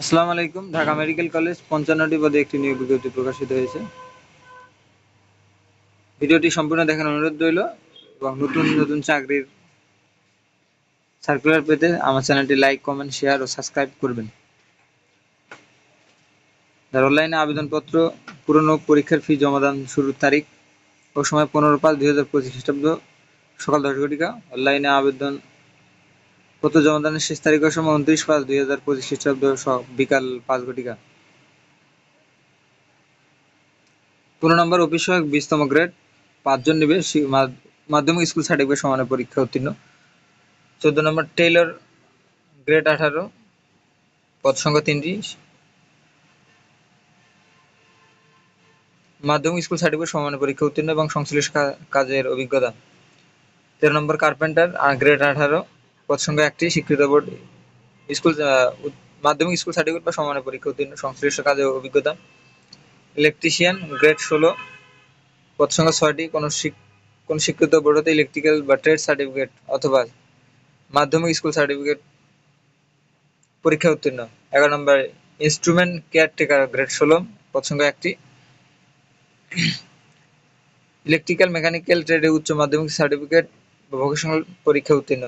আসসালামু আলাইকুম, Dhaka medical college পঞ্চান্নটি পদে একটি নিয়োগ বিজ্ঞপ্তি প্রকাশিত হয়েছে। ভিডিওটি সম্পূর্ণ দেখার অনুরোধ রইল এবং নতুন নতুন চাকরির সার্কুলার পেতে আমার চ্যানেলটি লাইক কমেন্ট শেয়ার ও সাবস্ক্রাইব করবেন। যার অনলাইনে আবেদনপত্র, পুরনো পরীক্ষার ফি জমাদান শুরুর তারিখ ও সময় পনেরো পাঁচ দুই হাজার পঁচিশ খ্রিস্টাব্দ সকাল দশ ঘটিকা। অনলাইনে আবেদন পত্র জমাদানের শেষ তারিখের সময় উনত্রিশ পাঁচ দুই হাজার পঁচিশ খ্রিস্টাব্দ বিকাল পাঁচ ঘটিকা। পনেরো নম্বর অফিস সহায়ক বিশতম গ্রেড, পাঁচজন নেবে মাধ্যমিক স্কুল সার্টিফিকেট সমানের পরীক্ষা উত্তীর্ণ। চোদ্দ নম্বর টেইলর, গ্রেড আঠারো পদ সংখ্যা তিনটি। মাধ্যমিক স্কুল সার্টিফিকেট সমানের পরীক্ষা উত্তীর্ণ এবং সংশ্লিষ্ট কাজের অভিজ্ঞতা। তেরো নম্বর কার্পেন্টার গ্রেড আঠারো পদ একটি স্বীকৃত বোর্ড, স্কুল মাধ্যমিক স্কুল সার্টিফিকেট বা সমানের পরীক্ষা উত্তীর্ণ, সংশ্লিষ্ট কাজের অভিজ্ঞতা। ইলেকট্রিশিয়ান, গ্রেড ষোলো। পদ ছয়টি। কোনো কোন স্বীকৃত বোর্ড হতে ইলেকট্রিক্যাল বা ট্রেড সার্টিফিকেট অথবা মাধ্যমিক স্কুল সার্টিফিকেট পরীক্ষা উত্তীর্ণ। এগারো নম্বর, ইনস্ট্রুমেন্ট কেয়ার কেয়ারটেকার, গ্রেড ষোলো। পদ একটি। ইলেকট্রিক্যাল মেকানিক্যাল ট্রেডে উচ্চ মাধ্যমিক সার্টিফিকেট বা ভোকেশনাল পরীক্ষা উত্তীর্ণ।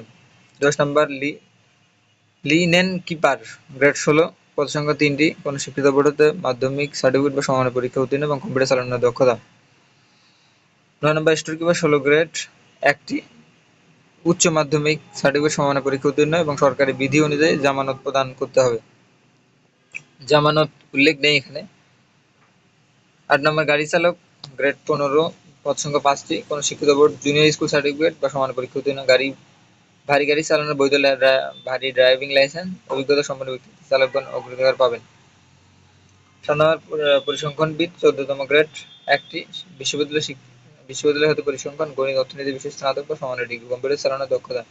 দশ নম্বর লি লিনেন কিপার, গ্রেড ষোলো পদ সংখ্যা তিনটি কোনো স্বীকৃত বোর্ড মাধ্যমিক সার্টিফিকেট বা সমানের পরীক্ষা উত্তীর্ণ এবং কম্পিউটার চালানোর দক্ষতা। নয় নম্বর স্টোর কিপার, ষোলো গ্রেড, একটি উচ্চ মাধ্যমিক সার্টিফিকেট সমানের পরীক্ষা উত্তীর্ণ এবং সরকারি বিধি অনুযায়ী জামানত প্রদান করতে হবে। জামানত উল্লেখ নেই এখানে। আট নম্বর গাড়ি চালক, গ্রেড পনেরো পদ সংখ্যা পাঁচটি, কোনো শিক্ষিত বোর্ড জুনিয়র স্কুল সার্টিফিকেট বা সমান পরীক্ষা উত্তীর্ণ, গাড়ি ভারী গাড়ি চালানোর বৈধ ভারী ড্রাইভিং লাইসেন্স, অভিজ্ঞতা সম্পন্ন ব্যক্তি, চালকগণ অগ্রাধিকার পাবেন। পরি- পরিসংখ্যানবিদ চোদ্দতম গ্রেড, একটি বিশ্ববিদ্যালয় বিশ্ববিদ্যালয় হতে পরিসংখ্যান, গণিত, অর্থনীতি বিষয়ে স্নাতক বা সমানের ডিগ্রি, কম্পিউটার চালানোর দক্ষতা।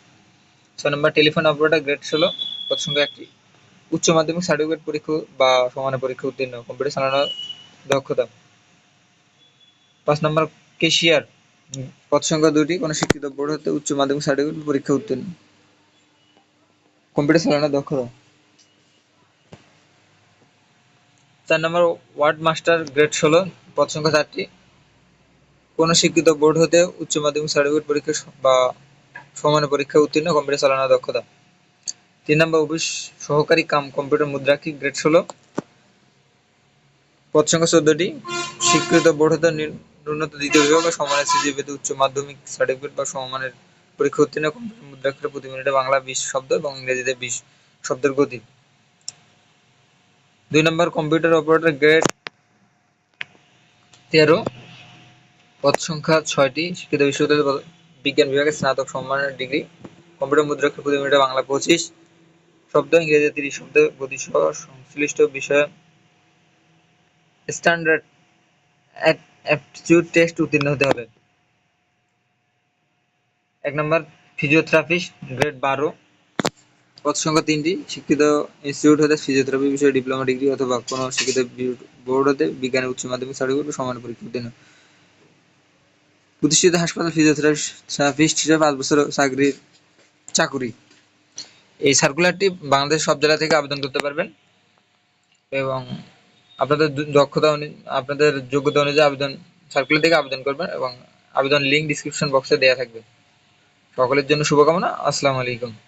ছয় নম্বর, টেলিফোন অপারেটর, গ্রেড ষোলো পদ সংখ্যা একটি। উচ্চ মাধ্যমিক, সার্টিফিকেট পরীক্ষা বা সমানের পরীক্ষা উত্তীর্ণ, কম্পিউটার চালানোর দক্ষতা। পাঁচ নম্বর, কেশিয়ার পদ সংখ্যা দুটি কোনো শিক্ষিত বোর্ড হতে উচ্চ মাধ্যমিক সার্টিফিকেট পরীক্ষা উত্তীর্ণ। কম্পিউটার চালানোর দক্ষতা। চার নম্বর, ওয়ার্ড মাস্টার গ্রেড ষোলো পদ সংখ্যা চারটি। কোনো শিক্ষিত বোর্ড হতে উচ্চ মাধ্যমিক সার্টিফিকেট পরীক্ষা বা সমান পরীক্ষা উত্তীর্ণ, কম্পিউটার চালানোর দক্ষতা। তিন নম্বর, অফিস সহকারী কাম, কম্পিউটার মুদ্রাক্ষী, গ্রেড ষোলো। পদ সংখ্যা চোদ্দটি স্বীকৃত বোর্ড হতে ন্যূনত দ্বিতীয় বিভাগ বা সমানের সিজিপিতে উচ্চ মাধ্যমিক সার্টিফিকেট বা সমমানের পরীক্ষা উত্তীর্ণ কম্পিউটার মুদ্রাক্ষরে প্রতি মিনিটে বাংলা বিশ শব্দ এবং ইংরেজিতে বিশ শব্দের গতি। দুই নম্বর, কম্পিউটার অপারেটর গ্রেড তেরো। পদ সংখ্যা ছয়টি, শিক্ষিত বিশ্ববিদ্যালয় বিজ্ঞান বিভাগে স্নাতক সম্মানের ডিগ্রি। কম্পিউটার মুদ্রাক্ষর প্রতি মিনিটে বাংলা পঁচিশ শব্দ ইংরেজি তিরিশ শব্দ গতি সহ সংশ্লিষ্ট বিষয়ে স্ট্যান্ডার্ড অ্যাপটিটিউড টেস্ট উত্তীর্ণ হতে হবে। এক নম্বর ফিজিওথেরাপিস্ট গ্রেড বারো। পদ সংখ্যা তিনটি, শিক্ষিত ইনস্টিটিউট হতে ফিজিওথেরাপি বিষয়ে ডিপ্লোমা ডিগ্রি অথবা কোনো শিক্ষিত বোর্ড হতে বিজ্ঞানের উচ্চ মাধ্যমিক সার্টিফিকেট সমান পরীক্ষা উত্তীর্ণ। প্রতিষ্ঠিত হাসপাতাল ফিজিওথেরাপিস্ট হিসেবে পাঁচ বছর চাকরির চাকুরি। এই সার্কুলারটি বাংলাদেশ সব জেলা থেকে আবেদন করতে পারবেন। এবং আপনাদের দক্ষতা আপনাদের যোগ্যতা অনুযায়ী আবেদন সার্কুলার থেকে আবেদন করবেন এবং আবেদন লিঙ্ক ডিসক্রিপশন বক্সে দেওয়া থাকবে। সকলের জন্য শুভকামনা। আসসালামু আলাইকুম।